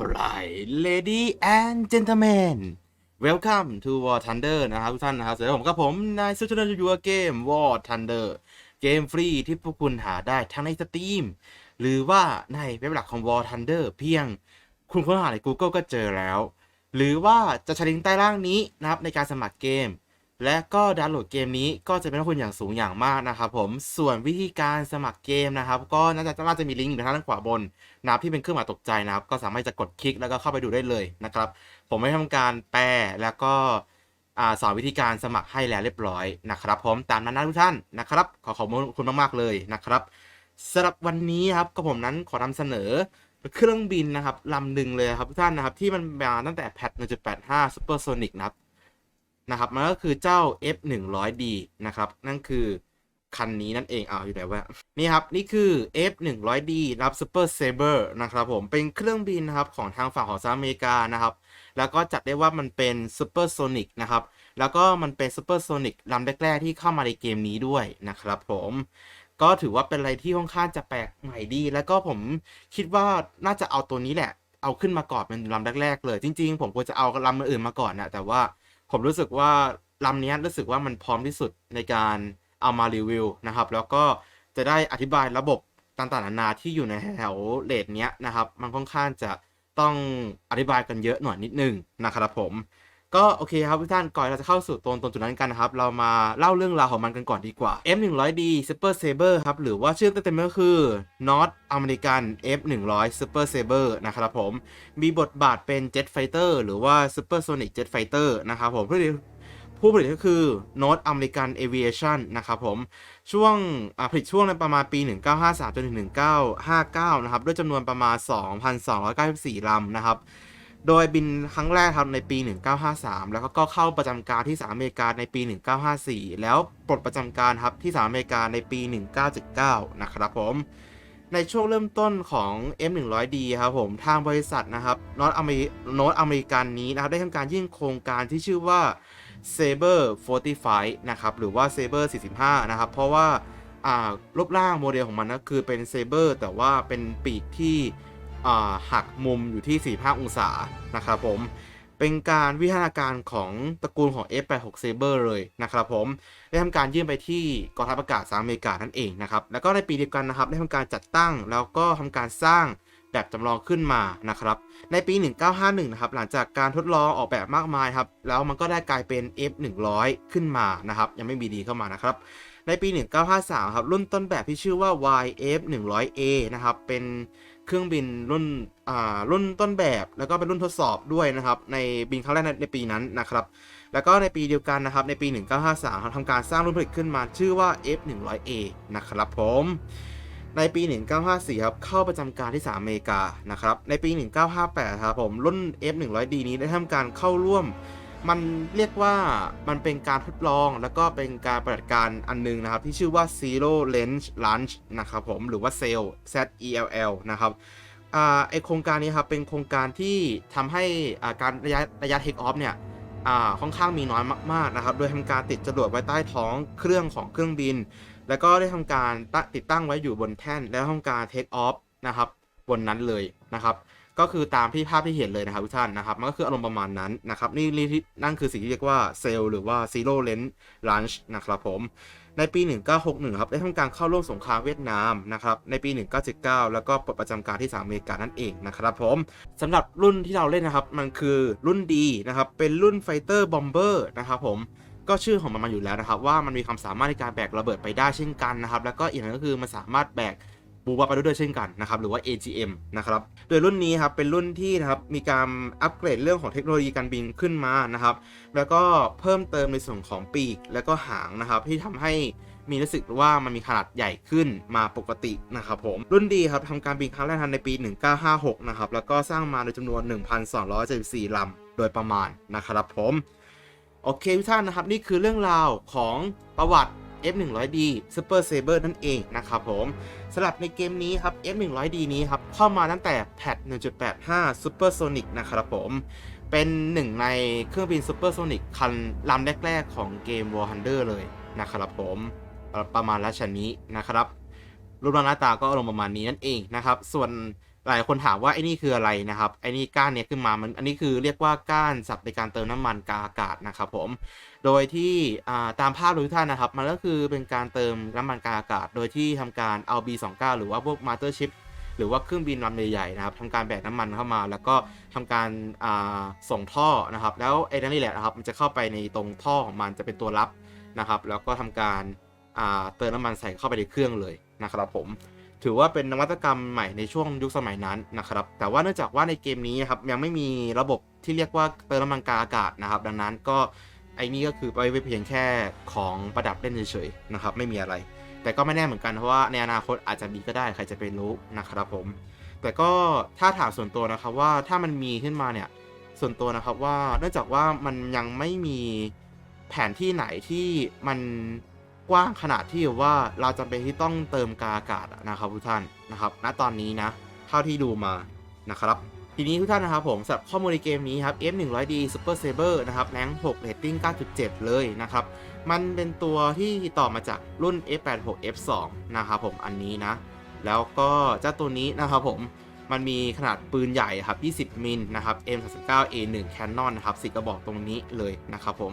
Alright lady and gentlemen welcome to War Thunder นะครับทุกท่านนะครับสวัสดีผมกับผม นายสุชาติยูเกม War Thunder เกมฟรีที่พวกคุณหาได้ทั้งในสตรีมหรือว่าในเว็บหลักของ War Thunder เพียงคุณค้นหาใน Google ก็เจอแล้ว หรือว่าจะใช้ลิงก์ใต้ล่างนี้นะครับในการสมัครเกม และก็ดาวน์โหลดเกมนี้ก็จะเป็นคุณอย่างสูงอย่างมากนะครับผมส่วนวิธีการสมัครเกมนะครับ ก็น่าจะน่าจะมีลิงก์อยู่ทางด้านขวาบนนะครับที่เป็นเครื่องหมายตกใจนะครับ ก็สามารถจะกดคลิกแล้วก็เข้าไปดูได้เลยนะครับ ผมไม่ทำการแปลแล้วก็อ่าสอนวิธีการสมัครให้แล้วเรียบร้อยนะครับ ผมตามนั้นนะทุกท่านนะครับ ขอขอบคุณมากๆเลยนะครับสำหรับวันนี้ครับก็ผมนั้นขอนำเสนอเครื่องบินนะครับลำหนึ่งเลยครับทุกท่านนะครับที่มันมาตั้งแต่แพท1.85 Supersonic นะครับ นะครับมันก็คือเจ้า F100D นะครับนั่นคือคันนี้นั่นเองเอาอยู่ไหนวะนี่ครับ นี่คือ F100D นะครับ Super Saber นะครับผมเป็นเครื่องบินนะครับของทางฝั่งของสหรัฐอเมริกานะครับ แล้วก็จัดได้ว่ามันเป็น Super Sonic นะครับ แล้วก็มันเป็น Super Sonic ลำแรกๆที่เข้ามาในเกมนี้ด้วยนะครับผมก็ถือว่าเป็นอะไรที่ค่อนข้างจะแปลกใหม่ดี แล้วก็ผมคิดว่าน่าจะเอาตัวนี้แหละ เอาขึ้นมาก่อนเป็นลำแรกๆเลย จริง ๆ ผมควรจะเอาลำอื่นมาก่อนนะแต่ว่า ผมรู้สึกว่าลำนี้รู้สึกว่ามันพร้อมที่สุดในการเอามารีวิวนะครับ แล้วก็จะได้อธิบายระบบต่างๆนานาที่อยู่ในแถวเลทเนี้ยนะครับ มันค่อนข้างจะต้องอธิบายกันเยอะหน่อยนิดนึงนะครับผม ก็โอเคครับทุกท่านก่อนเราจะเข้าสู่ตรงตรงจุดนั้นกันนะครับ เรามาเล่าเรื่องราวของมันกันก่อนดีกว่า M100D Super Saber ครับ หรือว่าชื่อเต็มๆก็คือ North American F100 Super Saber นะครับผม มีบทบาทเป็น Jet Fighter หรือว่า Supersonic Jet Fighter นะครับผมผู้ผลิตผู้ผลิตก็คือ North American Aviation นะครับผม ช่วงผลิตช่วงในประมาณปี 1953จนถึง1959 นะครับ ด้วยจำนวนประมาณ 2,294ลำนะครับ โดยบินครั้งแรกครับในปี 1953 แล้วก็เข้าประจำการที่สหรัฐอเมริกาในปี 1954 แล้วปลดประจำการครับที่สหรัฐอเมริกาในปี 1979 นะครับผม ในช่วงเริ่มต้นของ M100D ครับผม ทางบริษัทนะครับนอตอเมรินอตอเมริกันนี้นะครับ ได้ทำการยื่นโครงการที่ชื่อว่า Saber 45 นะครับ หรือว่า Saber 45 นะครับ เพราะว่าอ่ารูปร่างโมเดลของมันก็คือเป็น Saber แต่ว่าเป็นปีกที่ หักมุมอยู่ที่ 45 องศานะครับผมเป็นการวิทยาการของตระกูลของ F86 Saber เลยนะครับผมได้ทำการยื่นไปที่กองทัพอากาศสหรัฐอเมริกานั่นเองนะครับแล้วก็ในปีเดียวกันนะครับได้ทำการจัดตั้งแล้วก็ทำการสร้างแบบจำลองขึ้นมานะครับ ในปี 1951 นะครับ หลังจากการทดลองออกแบบมากมายครับ แล้วมันก็ได้กลายเป็น F100 ขึ้นมานะครับ ยังไม่มีดีเข้ามานะครับ ในปี 1953 ครับ รุ่นต้นแบบที่ชื่อว่า YF100A นะครับ เป็น เครื่องบินรุ่นอ่ารุ่นต้นแบบ แล้วก็เป็นรุ่นทดสอบด้วยนะครับ ในบินครั้งแรกในในปีนั้นนะครับ แล้วก็ในปีเดียวกันนะครับ ในปี 1953ครับทำการสร้างรุ่นผลิตขึ้นมาชื่อว่า F100A นะครับผมในปี 1954 ครับ เข้าประจำการที่สหรัฐอเมริกา นะครับ ในปี 1958 ครับผม รุ่น F100D นี้ได้ทำการเข้าร่วม มันเรียกว่ามันเป็นการทดลองแล้วก็เป็นการปฏิบัติการอันนึงนะครับ ที่ชื่อว่า Zero Launch Launch นะครับผมหรือว่า SEL Z E L L นะครับอ่าไอโครงการนี้ครับเป็นโครงการที่ทำให้อ่าการระยะระยะเทคออฟเนี่ยอ่าค่อนข้างมีน้อยมากๆนะครับ โดยทำการติดจรวดไว้ใต้ท้องเครื่องของเครื่องบิน แล้วก็ได้ทำการตติดตั้งไว้อยู่บนแท่น แล้วทำการเทคออฟนะครับบนนั้นเลยนะครับ ก็คือตามที่ภาพที่เห็นเลยนะครับทุกท่านนะครับ มันก็คืออารมณ์ประมาณนั้นนะครับนี่นี่นั่นคือสิ่งที่เรียกว่าเซลหรือว่า Zero Length Launch นะครับผมในปี 1961 ครับ ได้ทำการเข้าร่วมสงครามเวียดนามนะครับ ในปี 1979 แล้วก็ปลดประจำการที่สหรัฐอเมริกานั่นเองนะครับผมสำหรับรุ่นที่เราเล่นนะครับ มันคือรุ่นดีนะครับ เป็นรุ่นไฟเตอร์บอมเบอร์นะครับผม ก็ชื่อของมันมาอยู่แล้วนะครับ ว่ามันมีความสามารถในการแบกระเบิดไปได้เช่นกันนะครับ แล้วก็อีกอย่างก็คือมันสามารถแบก บูบาไปด้วยเช่นกันนะครับหรือว่า AGM นะครับโดยรุ่นนี้ครับเป็นรุ่นที่นะครับมีการอัปเกรดเรื่องของเทคโนโลยีการบินขึ้นมานะครับแล้วก็เพิ่มเติมในส่วนของปีก แล้วก็หางนะครับที่ทำให้มีรู้สึกว่ามันมีขนาดใหญ่ขึ้นมาปกตินะครับผม รุ่นดีครับทำการบินครั้งแรกทันในปี 1956 นะครับ แล้วก็สร้างมาโดยจำนวน 1,274 ลำ โดยประมาณนะครับผม โอเคทุกท่านนะครับ นี่คือเรื่องราวของประวัติ F100D Super Saber นั่นเองนะครับผมสำหรับในเกมนี้ครับ F100D นี้ครับเข้ามาตั้งแต่แพท1.85 Supersonic นะครับผมเป็นหนึ่งในเครื่องบิน Supersonic คันลำแรก ๆ ของเกม War Thunder เลยนะครับผมประมาณราชนี้นะครับ รูปร่างหน้าตาก็อารมณ์ประมาณนี้นั่นเองนะครับ ส่วนหลายคนถามว่าไอ้นี่คืออะไรนะครับไอ้นี่ก้านเนี้ยขึ้นมามันอันนี้คือเรียกว่าก้านสับในการเติมน้ำมันกาอากาศนะครับผม โดยที่ตามภาพทุกท่านนะครับ มันก็คือเป็นการเติมน้ำมันกาอากาศ โดยที่ทำการเอา B29 หรือว่าพวก Master Ship หรือว่าเครื่องบินลำใหญ่ๆนะครับทำการแบกน้ำมันเข้ามา แล้วก็ทำการาส่งท่อนะครับ แล้วไอ้นั่นนี่แหละนะครับ มันจะเข้าไปในตรงท่อของมันจะเป็นตัวรับนะครับ แล้วก็ทำการาเติมน้ำมันใส่เข้าไปในเครื่องเลยนะครับผมถือว่าเป็นนวัตกรรมใหม่ในช่วงยุคสมัยนั้นนะครับ แต่ว่าเนื่องจากว่าในเกมนี้ครับยังไม่มีระบบที่เรียกว่าเติมน้ำมันกาอากาศนะครับ ดังนั้นก็ ไอ้นี่ก็คือไปไว้เพียงแค่ของประดับเล่นเฉยๆนะครับไม่มีอะไร แต่ก็ไม่แน่เหมือนกันเพราะว่าในอนาคตอาจจะมีก็ได้ใครจะไปรู้นะครับผม แต่ก็ถ้าถามส่วนตัวนะครับว่าถ้ามันมีขึ้นมาเนี่ยส่วนตัวนะครับว่าเนื่องจากว่ามันยังไม่มีแผนที่ไหนที่มันกว้างขนาดที่ว่าเราจำเป็นที่ต้องเติมกาอากาศนะครับทุกท่านนะครับ ณตอนนี้นะเท่าที่ดูมานะครับ ทีนี้ทุกท่านนะครับผมสำหรับข้อมูลในเกมนี้ครับ F100D Super Saber นะครับแรง6 rating 9.7 เลยนะครับ มันเป็นตัวที่ต่อมาจากรุ่น F86 F2 นะครับผมอันนี้นะ แล้วก็เจ้าตัวนี้นะครับผมมันมีขนาดปืนใหญ่ครับ 20 มิลนะครับ M39A1 Canon นะครับสี่กระบอกตรงนี้เลยนะครับผม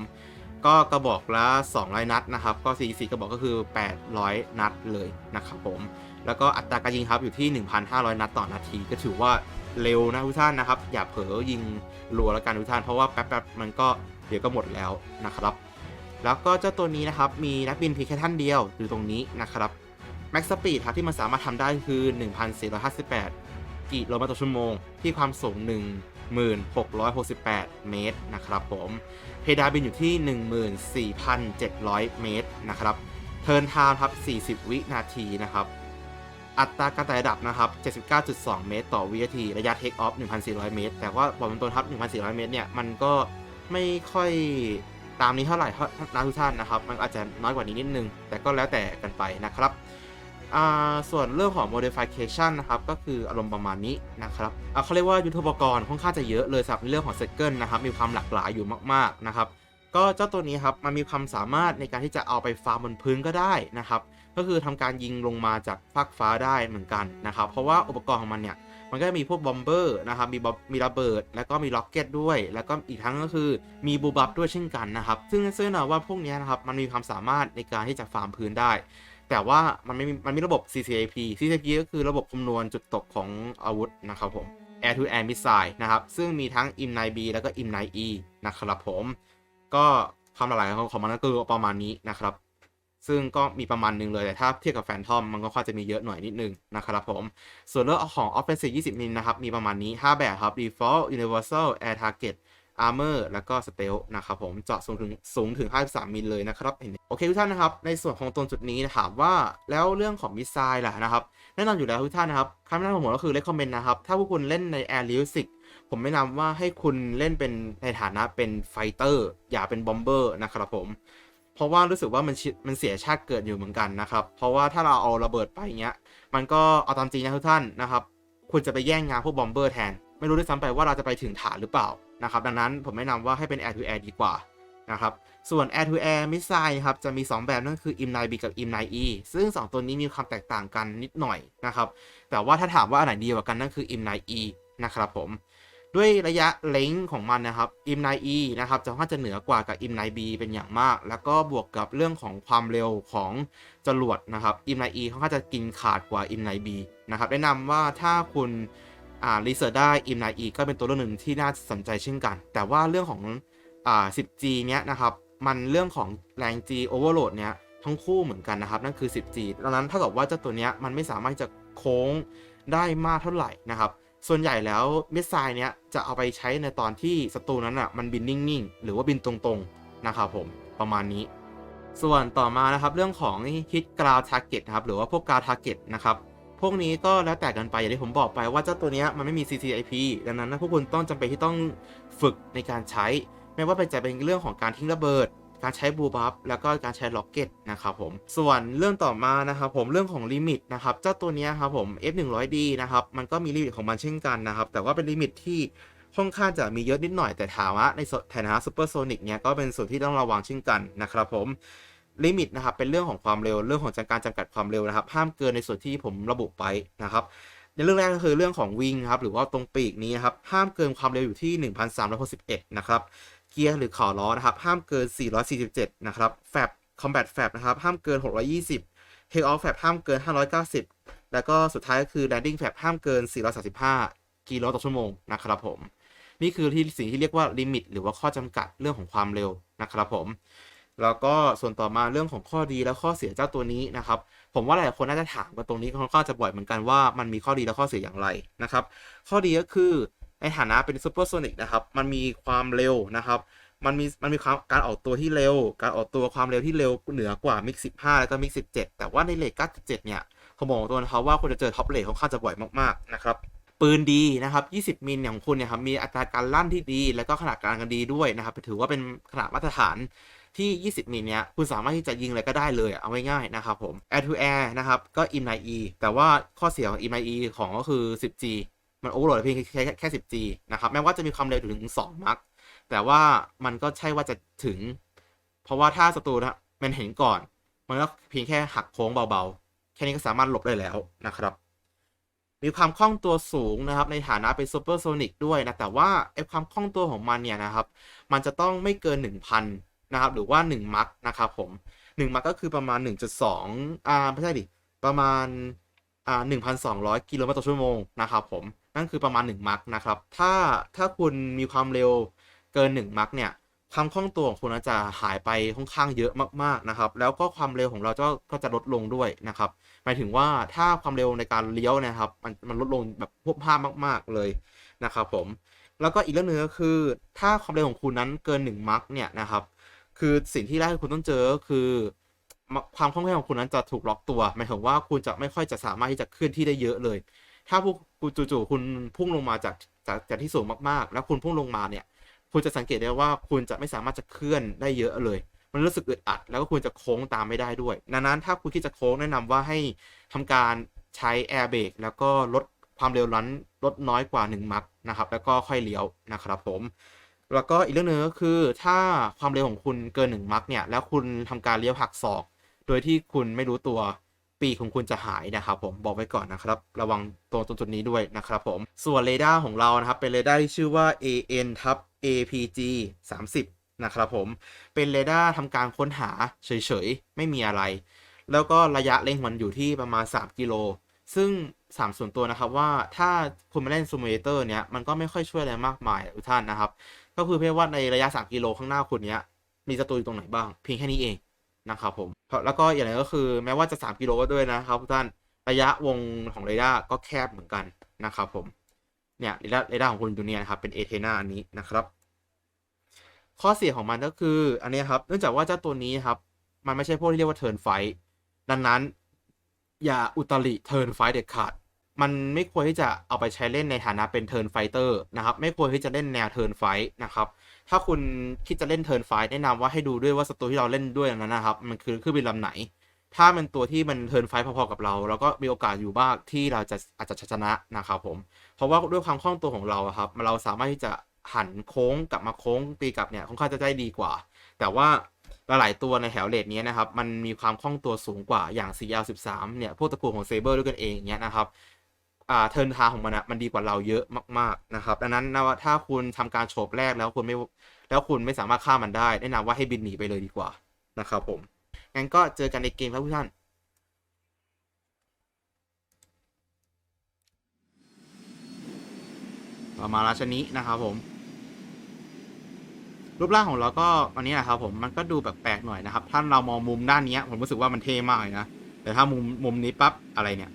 ก็กระบอกละ 200 นัดนะครับ ก็4 4กระบอกก็คือ 800 นัดเลยนะครับผม แล้วก็อัตราการยิงครับอยู่ที่ 1,500 นัดต่อนาที ก็ถือว่า เร็วนะทุกท่านนะครับ อย่าเผลอยิงรัวแล้วกันทุกท่าน เพราะว่าแป๊บๆมันก็เดี๋ยวก็หมดแล้วนะครับ แล้วก็เจ้าตัวนี้นะครับ มีนักบินเพียงแค่ท่านเดียวอยู่ตรงนี้นะครับแม็กซ์สปีดครับที่มันสามารถทำได้คือ 1,458 กิโลเมตรต่อชั่วโมง ที่ความสูง 1668 เมตรนะครับผมเพดานบินอยู่ที่ 14,700 เมตรนะครับเทิร์นไทม์ครับ 40 วินาทีนะครับ อัตราการไต่ระดับนะครับ 79.2 เมตร ต่อวินาที ระยะเทคออฟ 1,400 เมตร แต่ว่าบอกตรงๆครับ 1,400 เมตรเนี่ย มันก็ไม่ค่อยตามนี้เท่าไหร่นะทุกท่านนะครับ มันอาจจะน้อยกว่านี้นิดนึง แต่ก็แล้วแต่กันไปนะครับ ส่วนเรื่องของ modification นะครับ ก็คืออารมณ์ประมาณนี้นะครับเขาเรียกว่ายุทธปกรณ์ค่อนข้างจะเยอะเลยสำหรับเรื่องของ Circle นะครับ มีความหลากหลายอยู่มากๆนะครับ ก็เจ้าตัวนี้ครับมันมีความสามารถในการที่จะเอาไปฟาร์มบนพื้นก็ได้นะครับ ก็คือทำการยิงลงมาจากฟากฟ้าได้เหมือนกันนะครับ เพราะว่าอุปกรณ์ของมันเนี่ยมันก็มีพวกบอมเบอร์นะครับมีบอมมีระเบิด แล้วก็มีล็อกเก็ตด้วย แล้วก็อีกทั้งก็คือมีบูบับด้วยเช่นกันนะครับ ซึ่งเซึ่งนะว่าพวกนี้นะครับมันมีความสามารถในการที่จะฟาร์มพื้นได้ แต่ว่ามันไม่มีมันมีระบบ CCAP CCAP ก็คือระบบคำนวณจุดตกของอาวุธนะครับผม Air to Air Missile นะครับ ซึ่งมีทั้ง IM9B แล้วก็ IM9E นะครับผม ก็ความหลากหลายของของมันก็คือประมาณนี้นะครับ ซึ่งก็มีประมาณหนึงเลย แต่ถ้าเทียบกับแฟนทอมมันก็ค่อยจะมีเยอะหน่อยนิดนึงนะครับผม ส่วนเรื่องของ Offensive 20 มิลนะครับ มีประมาณนี้ 5 แบบครับ Default Universal Air Target Armor แล้วก็ Stealth นะครับผมเจาะสูงถึงสูงถึง 53 มิลเลยนะครับเห็นโอเคทุกท่านนะครับ ในส่วนของตรงจุดนี้ถามว่าแล้วเรื่องของมิสไซล์ล่ะนะครับ แน่นอนอยู่แล้วทุกท่านนะครับคำแนะนำของผมก็คือ recommend นะครับ ถ้าพวกคุณเล่นใน Air Music ผมแนะนำว่าให้คุณเล่นเป็นในฐานะเป็นไฟเตอร์อย่าเป็นบอมเบอร์นะครับผม เพราะว่ารู้สึกว่ามันมันเสียชาติเกิดอยู่เหมือนกันนะครับ เพราะว่าถ้าเราเอาระเบิดไปเงี้ย มันก็เอาตามจริงนะทุกท่านนะครับคุณจะไปแย่งงานพวกบอมเบอร์แทน ไม่รู้ด้วยซ้ำไปว่าเราจะไปถึงฐานหรือเปล่านะครับ ดังนั้นผมแนะนำว่าให้เป็น Air to Air ดีกว่านะครับ ส่วน Air to Air Missile ครับ จะมี 2 แบบนั่นคือ M9B กับ M9E ซึ่ง 2 ตัวนี้มีความแตกต่างกันนิดหน่อยนะครับ แต่ว่าถ้าถามว่าอันไหนดีกว่ากันนั่นคือ M9E นะครับผม ด้วยระยะเลงของมันนะครับ M9E นะครับจะค่อนข้างจะเหนือกว่ากับ M9B เป็นอย่างมาก แล้วก็บวกกับเรื่องของความเร็วของจรวดนะครับ M9E ค่อนข้างจะกินขาดกว่า M9B นะครับแนะนำว่าถ้าคุณอ่ารีเสิร์ชได้ M9E ก็เป็นตัวเลือกหนึ่งที่น่าสนใจเช่นกัน แต่ว่าเรื่องของอ่า 10G เนี้ยนะครับ มันเรื่องของแรง G overload เนี้ยทั้งคู่เหมือนกันนะครับ นั่นคือ 10G ดังนั้นถ้าเกิดว่าเจ้าตัวเนี้ยมันไม่สามารถจะโค้งได้มากเท่าไหร่นะครับ ส่วนใหญ่แล้วเมิสไซล์เนี้ยจะเอาไปใช้ในตอนที่ศัตรูนั้นอะมันบินนิ่งๆ หรือว่าบินตรงๆ นะครับผมประมาณนี้ ส่วนต่อมานะครับเรื่องของ hit ground target นะครับหรือว่าพวก ground target นะครับพวกนี้ก็แล้วแต่กันไปอย่างที่ผมบอกไปว่าเจ้าตัวเนี้ยมันไม่มี CCIP ดังนั้นนะพวกคุณต้องจำเป็นที่ต้องฝึกในการใช้ ไม่ว่าเป็นจะเป็นเรื่องของการทิ้งระเบิด การใช้บูบัฟแล้วก็การใช้ล็อกเก็ตนะครับผม ส่วนเรื่องต่อมานะครับผมเรื่องของลิมิตนะครับเจ้าตัวนี้ครับผม F100D นะครับมันก็มีลิมิตของมันเช่นกันนะครับแต่ว่าเป็นลิมิตที่ค่อนข้างจะมีเยอะนิดหน่อยแต่ถามว่าในฐานะซูเปอร์โซนิกเนี้ยก็เป็นส่วนที่ต้องระวังเช่นกันนะครับผมลิมิตนะครับเป็นเรื่องของความเร็วเรื่องของการจำกัดความเร็วนะครับ ห้ามเกินในส่วนที่ผมระบุไปนะครับในเรื่องแรกก็คือเรื่องของวิงครับหรือว่าตรงปีกนี้นครับห้ามเกินความเร็วอยู่ที่ 1,361 นะครับ กียร์หรือข่อล้อนะครับ ห้ามเกิน 447 นะครับ แฟบคอมแบทแฟบนะครับ ห้ามเกิน 620 Take off แฟบห้ามเกิน 590 แล้วก็สุดท้ายก็คือ landing แฟบห้ามเกิน 435 กิโลต่อชั่วโมงนะครับผม นี่คือที่สิ่งที่เรียกว่าลิมิตหรือว่าข้อจำกัดเรื่องของความเร็วนะครับผม แล้วก็ส่วนต่อมาเรื่องของข้อดีและข้อเสียเจ้าตัวนี้นะครับผมว่าหลายคนน่าจะถามกันตรงนี้ค่อนข้างจะบ่อยเหมือนกันว่ามันมีข้อดีและข้อเสียอย่างไรนะครับ ข้อดีก็คือ ในฐานะเป็นซูเปอร์โซนิกนะครับ มันมีความเร็วนะครับ มันมีมันมีความการออกตัวที่เร็ว การออกตัวความเร็วที่เร็วเหนือกว่ามิก15แล้วก็มิก17แต่ว่าในเลท97เจ็ดเนี่ยผมบอกตัวนะครับว่าคุณจะเจอท็อปเลทค่อนข้าจะบ่อยมากๆนะครับปืนดีนะครับ 20 มิลของคุณเนี่ยครับ มีอัตราการลั่นที่ดี แล้วก็ขนาดการกันดีด้วยนะครับ ถือว่าเป็นขนาดมาตรฐานที่ 20 มิลเนี้ย คุณสามารถที่จะยิงอะไรก็ได้เลยอะเอาง่ายๆนะครับผม Air to Air นะครับ ก็ i m 9 e แต่ว่าข้อเสียของ i m 9 e ของก็คือ 10G มันโอเวอร์โหลดเพียงแค่แค่แค่ 10G นะครับ แม้ว่าจะมีความเร็วถึง2มักแต่ว่ามันก็ใช่ว่าจะถึง เพราะว่าถ้าศัตรูนะมันเห็นก่อน มันก็เพียงแค่หักโค้งเบาๆ แค่นี้ก็สามารถหลบได้แล้วนะครับ มีความคล่องตัวสูงนะครับในฐานะเป็นซูเปอร์โซนิกด้วยนะ แต่ว่าไอความคล่องตัวของมันเนี่ยนะครับ มันจะต้องไม่เกิน 1,000 นะครับ หรือว่า 1 มักนะครับผม 1 มักก็คือประมาณ 1.2 อ่าไม่ใช่ดิ ประมาณอ่า1,200 กิโลเมตรต่อชั่วโมงนะครับผม นั่นคือประมาณ 1 มักนะครับ ถ้าถ้าคุณมีความเร็วเกิน 1 มักเนี่ยความคล่องตัวของคุณจะหายไปค่อนข้างเยอะมากๆนะครับ แล้วก็ความเร็วของเราก็ก็จะลดลงด้วยนะครับหมายถึงว่าถ้าความเร็วในการเลี้ยวนะครับ มันมันลดลงแบบพวกภาพมากๆเลยนะครับผม แล้วก็อีกเรื่องหนึ่งก็คือ ถ้าความเร็วของคุณนั้นเกิน1มักเนี่ยนะครับ คือสิ่งที่แรกที่คุณต้องเจอคือความคล่องแคล่วของคุณนั้นจะถูกล็อกตัวหมายถึงว่าคุณจะไม่ค่อยจะสามารถที่จะเคลื่อนที่ได้เยอะเลย ถ้าพวกจู่ๆคุณพุ่งลงมาจากจากจากที่สูงมากๆ แล้วคุณพุ่งลงมาเนี่ย คุณจะสังเกตได้ว่าคุณจะไม่สามารถจะเคลื่อนได้เยอะเลย มันรู้สึกอึดอัด แล้วก็คุณจะโค้งตามไม่ได้ด้วย ดังนั้นถ้าคุณคิดจะโค้งแนะนำว่าให้ทำการใช้แอร์เบรกแล้วก็ลดความเร็วนั้นลดน้อยกว่า 1 มักนะครับ แล้วก็ค่อยเลี้ยวนะครับผม แล้วก็อีกเรื่องหนึงก็คือ ถ้าความเร็วของคุณเกิน 1 มักเนี่ย แล้วคุณทำการเลี้ยวหักศอก โดยที่คุณไม่รู้ตัว ปีของคุณจะหายนะครับผมบอกไว้ก่อนนะครับ ระวังตรงตรงจุดนี้ด้วยนะครับผมส่วนเรดาร์ของเรานะครับเป็นเรดาร์ที่ชื่อว่า AN ทับ APG 30 นะครับผมเป็นเรดาร์ทำการค้นหาเฉยๆ ไม่มีอะไร แล้วก็ระยะเล็งมันอยู่ที่ประมาณ 3 กิโล ซึ่ง3ส่วนตัวนะครับว่าถ้าคุณมาเล่นซูมเลเตอร์เนี้ยมันก็ไม่ค่อยช่วยอะไรมากมายทุกท่านนะครับ ก็คือเพียงว่าในระยะ 3 กิโลข้างหน้าคุณเนี้ยมีศัตรูอยู่ตรงไหนบ้างเพียงแค่นี้เอง นะครับผมแล้วก็อย่างไรก็คือแม้ว่าจะ 3 กิโลก็ด้วยนะครับทุกท่านระยะวงของเรดาร์ก็แคบเหมือนกันนะครับผมเนี่ยเรดาร์เรดาร์ของคุณตัวเนี้ยนะครับเป็นเอเทนาอันนี้นะครับ ข้อเสียของมันก็คืออันนี้ครับเนื่องจากว่าเจ้าตัวนี้ครับมันไม่ใช่พวกที่เรียกว่าเทิร์นไฟดังนั้น อย่าอุตริเทิร์นไฟเด็ดขาดมันไม่ควรที่จะเอาไปใช้เล่นในฐานะเป็นเทิร์นไฟเตอร์นะครับ ไม่ควรที่จะเล่นแนวเทิร์นไฟนะครับ ถ้าคุณคิดจะเล่นเทิร์นไฟแนะนำว่าให้ดูด้วยว่าศัตรูที่เราเล่นด้วยนั้นนะครับ มันคือเครื่องบินลำไหน ถ้ามันตัวที่มันเทิร์นไฟพอๆกับเรา เราก็มีโอกาสอยู่บ้างที่เราจะอาจจะชนะนะครับผม เพราะว่าด้วยความคล่องตัวของเราครับเราสามารถที่จะหันโค้งกลับมาโค้งตีกลับเนี่ยค่อนข้างจะได้ดีกว่า แต่ว่าหลายตัวในแถวเลทนี้นะครับ มันมีความคล่องตัวสูงกว่าอย่าง CL13 เนี่ย พวกตระกูลของเซเบอร์ด้วยกันเองเนี่ยนะครับ อ่าเทินทาของมันอะมันดีกว่าเราเยอะมาก ๆนะครับ ดังนั้นนะว่าถ้าคุณทำการโฉบแรกแล้วคุณไม่แล้วคุณไม่สามารถฆ่ามันได้แนะนำว่าให้บินหนีไปเลยดีกว่านะครับผมงั้นก็เจอกันในเกมครับทุกท่านประมาณราชนี้นะครับผม รูปร่างของเราก็อันนี้นะครับผมมันก็ดูแปลกๆหน่อยนะครับ ถ้าเรามองมุมด้านนี้ผมรู้สึกว่ามันเท่มากเลยนะแต่ถ้ามุมมุมนี้ปั๊บอะไรเนี่ย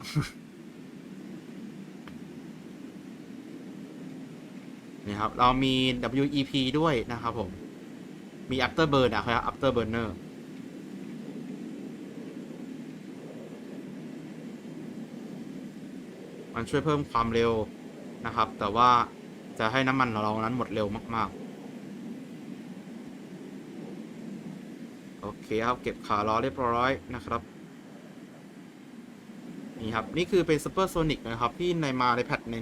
นี่ครับ เรามี WEP ด้วยนะครับผม มี Afterburn นะครับ Afterburner มันช่วยเพิ่มความเร็วนะครับ แต่ว่าจะให้น้ำมันของเรานั้นหมดเร็วมาก ๆ โอเคครับ เก็บขาล้อเรียบร้อยนะครับ นี่ครับ นี่คือเป็น Super Sonic นะครับ ที่ในมาในแพทใน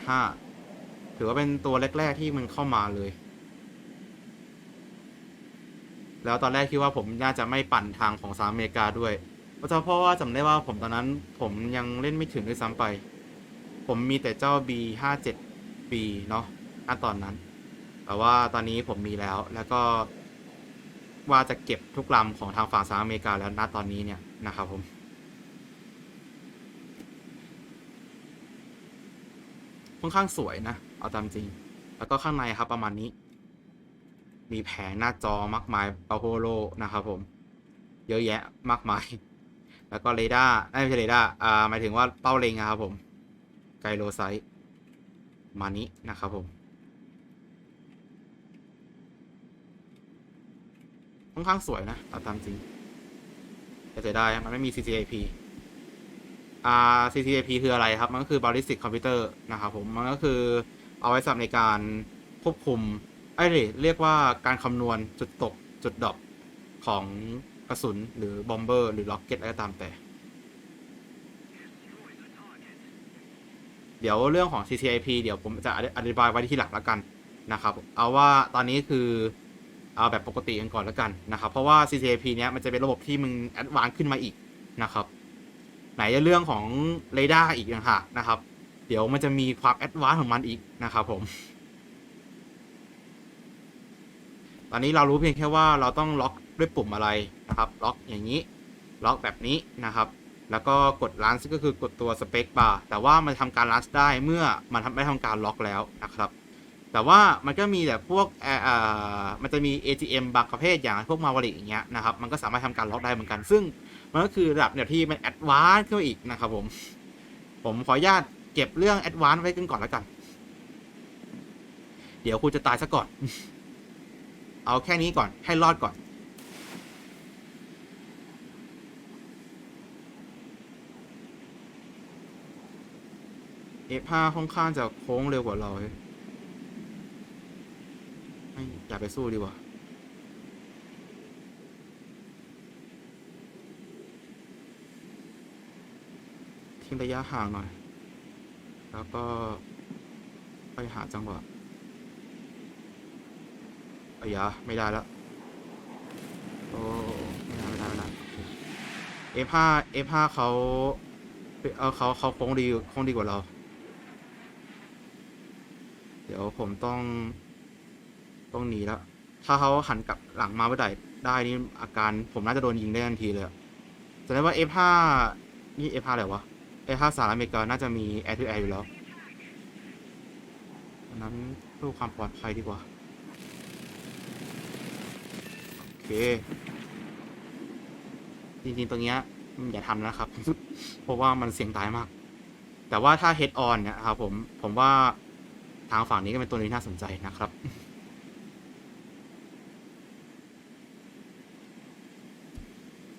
1.85 ถือว่าเป็นตัวแรก ๆ ที่มันเข้ามาเลย แล้วตอนแรกคิดว่าผมน่าจะไม่ปั่นทางของสหรัฐอเมริกาด้วยเพราะเพราะว่าจำได้ว่าผมตอนนั้นผมยังเล่นไม่ถึงด้วยซ้ำไป ผมมีแต่เจ้า B ห้าเจ็ด B เนาะณตอนนั้น แต่ว่าตอนนี้ผมมีแล้วแล้วก็ว่าจะเก็บทุกลำของทางฝั่งสหรัฐอเมริกาแล้วณตอนนี้เนี่ยนะครับผมค่อนข้างสวยนะ เอาตามจริง แล้วก็ข้างในครับประมาณนี้ มีแผงหน้าจอมากมายเปาโฮโลนะครับผม เยอะแยะมากมาย แล้วก็เรดาร์ไม่ใช่เรดาร์อ่าหมายถึงว่าเป้าเล็งอะครับผมไกโลไซต์มานี้นะครับผมค่อนข้างสวยนะเอาตามจริงแต่เสียดายมันไม่มี CCAP อ่า CCAP คืออะไรครับ มันก็คือ Ballistic Computer นะครับผม มันก็คือ เอาไว้สำหรับในการควบคุมไอ้ยเรียกว่าการคำนวณจุดตกจุดดรอปของกระสุนหรือบอมเบอร์ หรือล็อกเก็ตอะไรก็ตามแต่ เดี๋ยวเรื่องของ CCIP เดี๋ยวผมจะอธิบายไว้ที่หลังแล้วกันนะครับ เอาว่าตอนนี้คือเอาแบบปกติกันก่อนแล้วกันนะครับ เพราะว่า CCIP เนี้ยมันจะเป็นระบบที่มึงแอดวานซ์ขึ้นมาอีกนะครับ ไหนจะเรื่องของเรดาร์อีกนะฮะนะครับ เดี๋ยวมันจะมีความแอดวานซ์ของมันอีกนะครับผม ตอนนี้เรารู้เพียงแค่ว่าเราต้องล็อกด้วยปุ่มอะไรนะครับ ล็อกอย่างนี้ ล็อกแบบนี้นะครับ แล้วก็กด launch ก็คือกดตัว spec bar แต่ว่ามันทำการ launch ได้เมื่อมันทำไม่ทำการล็อกแล้วนะครับ แต่ว่ามันก็มีแบบพวกเอ่อมันจะมี ATM บางประเภทอย่างพวกมาวลิอย่างเงี้ยนะครับ มันก็สามารถทำการล็อกได้เหมือนกัน ซึ่งมันก็คือระดับเนี่ยที่มันแอดวานซ์ขึ้นอีกนะครับผม ผมขออนุญาต เก็บเรื่องแอดวานซ์ไว้กันก่อนแล้วกัน เดี๋ยวคุณจะตายซะก่อน เอาแค่นี้ก่อน ให้รอดก่อน F5 ค่อนข้างจะโค้งเร็วกว่าเราเฮ้ยไม่อย่าไปสู้ดีกว่าทิ้งระยะห่างหน่อย แล้วก็ไปหาจังหวะอายะไม่ได้แล้วโอ้ไม่ได้ไม่ได้ไม่ได้ F5 F5 เขาเออเขาเขาโค้งดีโค้งดีกว่าเรา เดี๋ยวผมต้อง ต้องหนีแล้ว ถ้าเขาหันกลับหลังมาเมื่อใดได้นี่อาการผมน่าจะโดนยิงได้ทันทีเลยอะแสดงว่า F5 นี่ F5 อะไรวะ F5 สหรัฐอเมริกาน่าจะมี Air to Air อยู่แล้วดังนั้นเพื่อความปลอดภัยดีกว่า โอเค จริงๆตรงเนี้ยอืมอย่าทำนะครับ เพราะว่ามันเสี่ยงตายมาก แต่ว่าถ้า head on เนี่ยครับผม ผมว่าทางฝั่งนี้ก็เป็นตัวนี้น่าสนใจนะครับ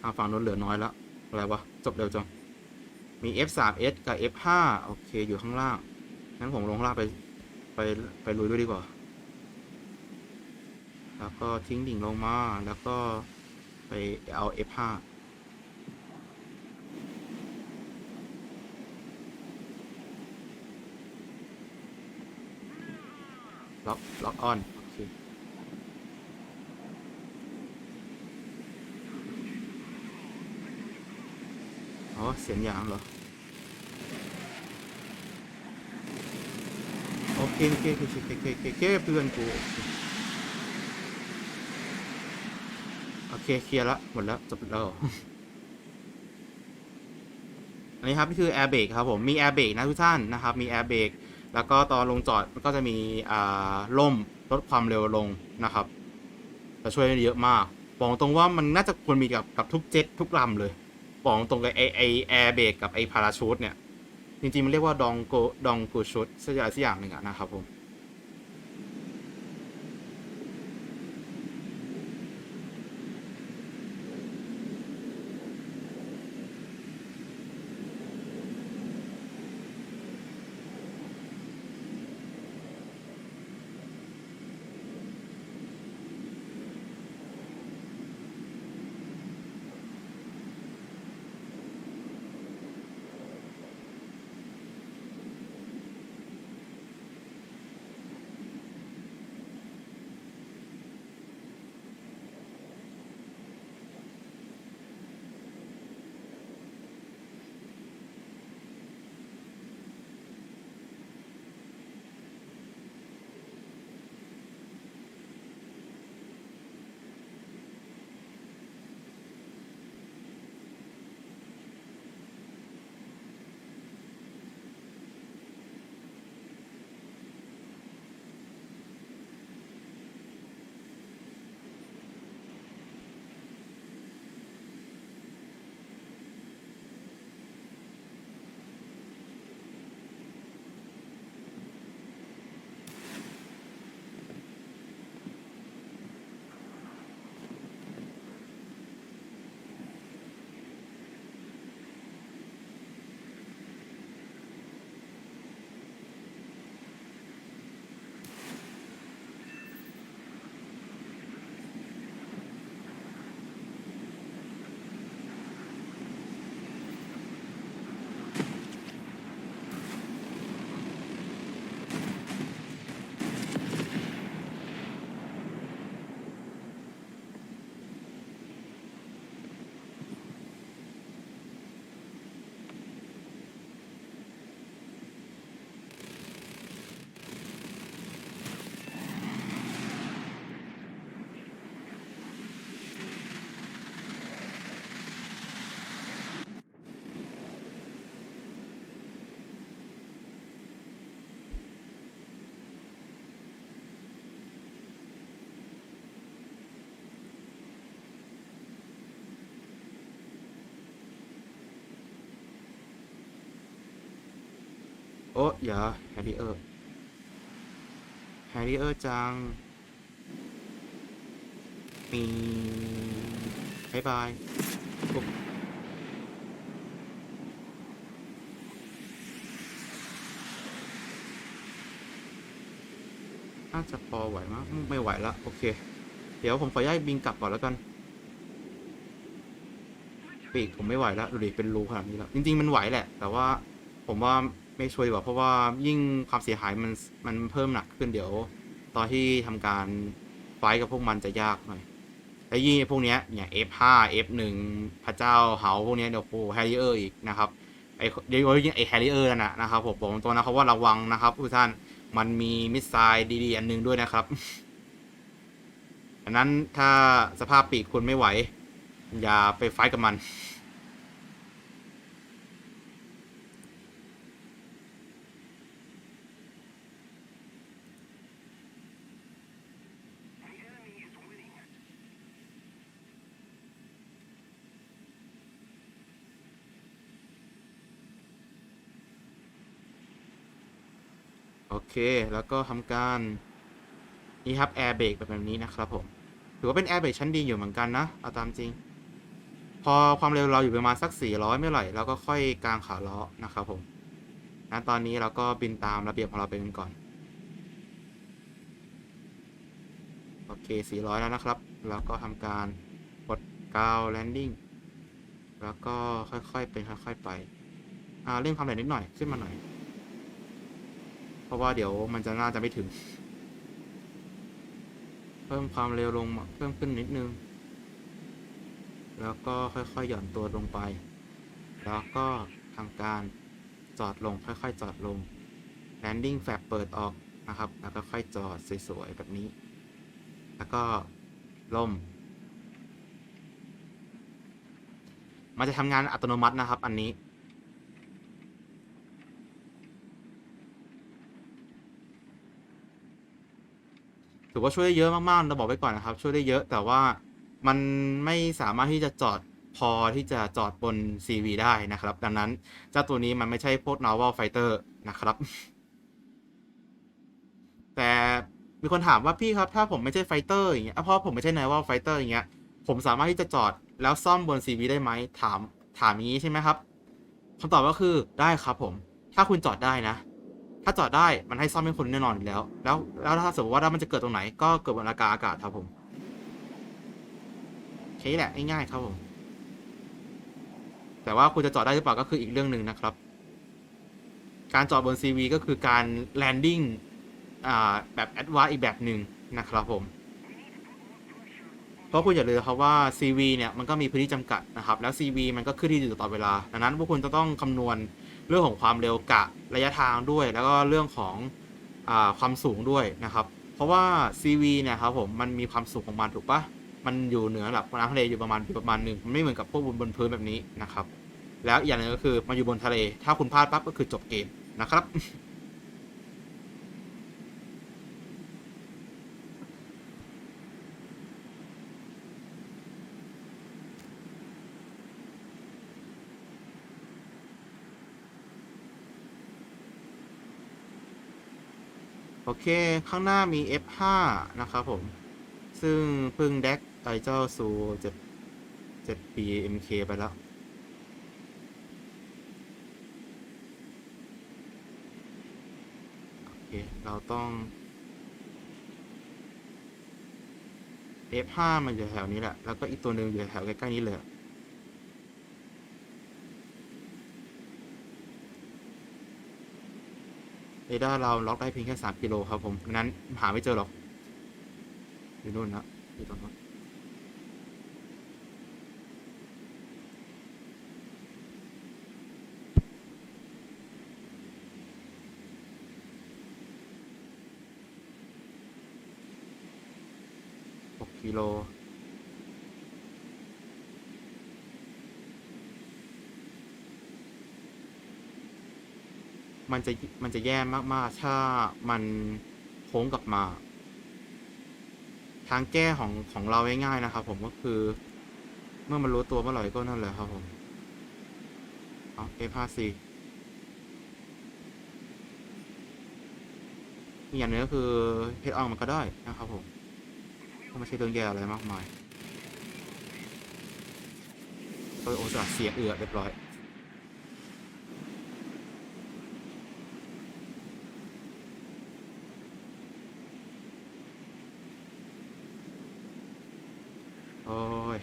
ทางฝั่งนู้นเหลือน้อยแล้ว อะไรวะ จบเร็วจัง มี F3S กับ F5 โอเค อยู่ข้างล่าง งั้นผมลงล่างไป ไป ไปลุยด้วยดีกว่า แล้วก็ทิ้งดิ่งลงมา แล้วก็ไปเอา F5 ล็อก ล็อกออน โอ๋อ เสียงยางเหรอ โอเคโอเคโอเคโอเคโอเคโอเคเพื่อนกูโอเคเคลียร์ละหมดแล้วจบแล้วอันนี้ครับนี่คือ Air Brake ครับผมมี Air Brake นะทุกท่านนะครับมี Air Brake แล้วก็ตอนลงจอดมันก็จะมีอ่าล่มลดความเร็วลงนะครับจะช่วยได้เยอะมากบอกตรงว่ามันน่าจะควรมีกับกับทุกเจ็ตทุกลำเลย บอกตรงเลยไอไอแอร์เบรกกับไอพาราชูตเนี่ย จริงๆ มันเรียกว่าดองโกดองกูชูตสักอย่างสักอย่างหนึ่งอะนะครับผม โอ้อย่าแฮร์รี่เออร์แฮร์รี่เออร์จัง มีบายบายน่าจะพอไหวมั้งไม่ไหวละโอเค เดี๋ยวผมขอย้ายบินกลับก่อนแล้วกันปีกผมไม่ไหวแล้วดูดิเป็นรูขนาดนี้แล้วจริง ๆ มันไหวแหละ แต่ว่าผมว่า ไม่ช่วยดีกว่าเพราะว่ายิ่งความเสียหายมันมันเพิ่มหนักขึ้นเดี๋ยว ตอนที่ทำการไฟท์กับพวกมันจะยากหน่อยแล้วยิ่งพวกเนี้ยอย่าง F5 F1 พระเจ้าเหาพวกเนี้ยเดี๋ยวโอ้แฮร์รี่เออร์อีกนะครับไอเดี๋ยวยิ่งไอแฮร์รี่เออร์น่ะนะครับผมบอกตัวนะครับว่าระวังนะครับทุกท่านมันมีมิสไซล์ดีๆ อันหนึงด้วยนะครับอันนั้นถ้าสภาพปีกคุณไม่ไหว อย่าไปไฟท์กับมัน เค แล้วก็ทำการนี่ครับแอร์เบรกแบบนี้นะครับผม ถือว่าเป็นแอร์เบรกชั้นดีอยู่เหมือนกันนะ เอาตามจริง พอความเร็วเราอยู่ประมาณสัก 400 ไม่ไหลเราก็ค่อยกลางขาล้อนะครับผมนะตอนนี้เราก็บินตามระเบียบของเราไปกันก่อน โอเค 400 แล้วนะครับแล้วก็ทำการกดกาวแลนดิ้ง แล้วก็ค่อยๆเป็นค่อยๆไป อ่าเร่งความเร็วนิดหน่อยขึ้นมาหน่อย ราะว่าเดี๋ยวมันจะน่าจะไม่ถึง เพิ่มความเร็วลงเพิ่มขึ้นนิดนึง แล้วก็ค่อยๆหย่อนตัวลงไป แล้วก็ทำการจอดลงค่อยๆ จอดลง landing flap เปิดออกนะครับ แล้วก็ค่อยจอดสวยๆแบบนี้ แล้วก็ล่ม มันจะทำงานอัตโนมัตินะครับ อันนี้ ว่าช่วยได้เยอะมากๆเราบอกไว้ก่อนนะครับ ช่วยได้เยอะแต่ว่ามันไม่สามารถที่จะจอดพอที่จะจอดบน CV ได้นะครับ ดังนั้นเจ้าตัวนี้มันไม่ใช่พวก naval fighter นะครับ แต่มีคนถามว่าพี่ครับ ถ้าผมไม่ใช่ไฟเตอร์อย่างเงี้ยอะเพราะผมไม่ใช่ naval fighter อย่างเงี้ยผมสามารถที่จะจอดแล้วซ่อมบน CV ได้ไหมถามถามอย่างนี้ใช่ไหมครับคำตอบก็คือได้ครับผม ถ้าคุณจอดได้นะ ถ้าจอดได้มันให้ซ่อมให้คุณแน่นอนอยู่แล้ว แล้วแล้วถ้าสมมติว่าถ้ามันจะเกิดตรงไหน ก็เกิดบนอากาศอากาศครับผมแค่นี้แหละง่ายๆครับผม แต่ว่าคุณจะจอดได้หรือเปล่าก็คืออีกเรื่องหนึ่งนะครับ การจอดบน CV ก็คือการ landing อ่าแบบแอดวานอีกแบบหนึ่งนะครับผมเพราะคุณอย่าลืมครับว่า CV เนี่ยมันก็มีพื้นที่จำกัดนะครับ แล้ว CV มันก็ขึ้นที่อยู่ตลอดเวลา ดังนั้นพวกคุณจะต้องคำนวณ เรื่องของความเร็วกะระยะทางด้วย แล้วก็เรื่องของอความสูงด้วยนะครับ เพราะว่า CV เนี่ยครับผมมันมีความสูงของมันถูกปะมันอยู่เหนือระดับน้ำทะเลอยู่ประมาณอยู่ประมาณหนึ่งมันไม่เหมือนกับพวกบนบนพื้นแบบนี้นะครับ แล้วอีกอย่างหนึงก็คือมันอยู่บนทะเล ถ้าคุณพลาดปั๊บก็คือจบเกมนะครับ เค ข้างหน้ามี F5 นะครับผม ซึ่งพิ่งแดกไอเจ้าซู7 7ปี MK ไปแล้ว โอเค เราต้อง F5 มันอยู่แถวนี้แหละ แล้วก็อีกตัวหนึ่งอยู่แถวใกล้ๆนี้เลย เรดาร์เราล็อกได้เพียงแค่สามกิโลครับผมงนั้นหาไม่เจอหรอกอยู่นู่นนะอยู่ตรงนู้นหกกิโล มันจะมันจะแย่มาก ๆ ถ้ามันโค้งกลับมา ทางแก้ของของเราง่ายๆนะครับผมก็คือ เมื่อมันรู้ตัวเมื่อไหร่ก็นั่นแหละครับผมเอา F5C อีกอย่างหนึงก็คือเฮดออนมันก็ได้นะครับผมก็ไม่ใช่เรื่องแย่อะไรมากมายโอ้ยโอซาเสียเอือเรียบร้อย โอ้ย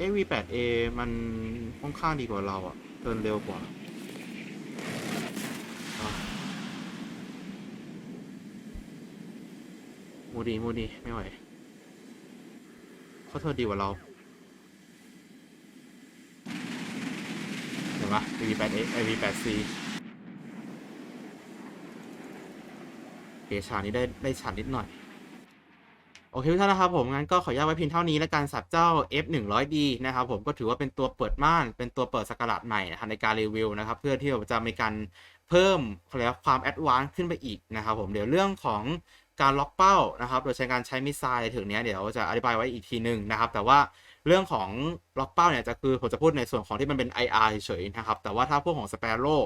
AV8A มันค่อนข้างดีกว่าเราอะเดินเร็วกว่าอะมูดีมูดีไม่ไหวเขาเธอดีกว่าเรา เห็นปะ AV8A AV8C เกชานี้ได้ได้ฉาดนิดหน่อย โอเคทุกท่านนะครับผมงั้นก็ขออนุญาตไว้เพียงเท่านี้และการสับเจ้า F100D นะครับผมก็ถือว่าเป็นตัวเปิดม่านเป็นตัวเปิดสกราดใหม่นะครับในการรีวิวนะครับเพื่อที่จะมีการเพิ่มเขาเรียกว่าความแอดวานซ์ขึ้นไปอีกนะครับผมเดี๋ยวเรื่องของการล็อกเป้านะครับโดยใช้การใช้มิสไซล์ถึงเนี้ยเดี๋ยวจะอธิบายไว้อีกทีหนึ่งนะครับแต่ว่าเรื่องของล็อกเป้าเนี่ยจะคือผมจะพูดในส่วนของที่มันเป็น IR เฉยๆนะครับแต่ว่าถ้าพวกของ Sparrow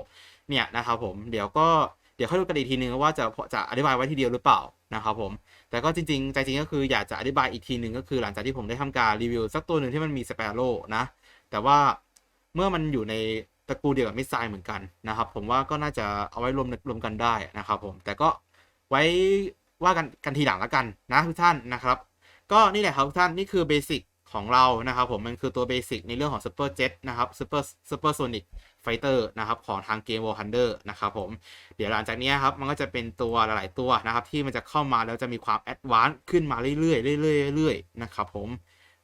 เนี่ยนะครับผมเดี๋ยวก็เดี๋ยวค่อยดูกันอีกทีนึงว่าจะจะอธิบายไว้ทีเดียวหรือเปล่านะครับผม แต่ก็จริงๆ ใจจริงก็คืออยากจะอธิบายอีกทีหนึ่งก็คือหลังจากที่ผมได้ทำการรีวิวสักตัวหนึ่งที่มันมีสเปโร่นะ แต่ว่าเมื่อมันอยู่ในตระกูลเดียวกับมิสไซล์เหมือนกันนะครับ ผมว่าก็น่าจะเอาไว้รวมรวมกันได้นะครับผมแต่ก็ไว้ว่ากันกันทีหลังแล้วกันนะทุกท่านนะครับ ก็นี่แหละครับทุกท่านนี่คือเบสิก ของเรานะครับผมมันคือตัวเบสิกในเรื่องของ Super Jet นะครับ Super Super Sonic Fighter นะครับของทางเกม War Thunder นะครับผมเดี๋ยวหลังจากนี้ครับมันก็จะเป็นตัวหลาย ๆ ตัวนะครับที่มันจะเข้ามาแล้วจะมีความแอดวานซ์ขึ้นมาเรื่อยๆเรื่อยๆเรื่อยๆนะครับผม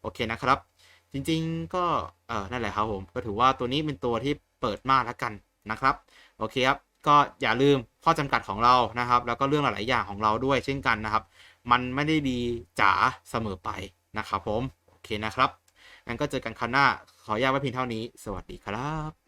โอเคนะครับ จริงๆก็เออนั่นแหละครับผมก็ถือว่าตัวนี้เป็นตัวที่เปิดมากแล้วกันนะครับโอเคครับก็อย่าลืมข้อจำกัดของเรานะครับ แล้วก็เรื่องหลาย ๆ อย่างของเราด้วยเช่นกันนะครับ มันไม่ได้ดีจ๋าเสมอไปนะครับผม เคนะครับงั้นก็เจอกันคราวหน้าขออนุญาตไว้เพียงเท่านี้ สวัสดีครับ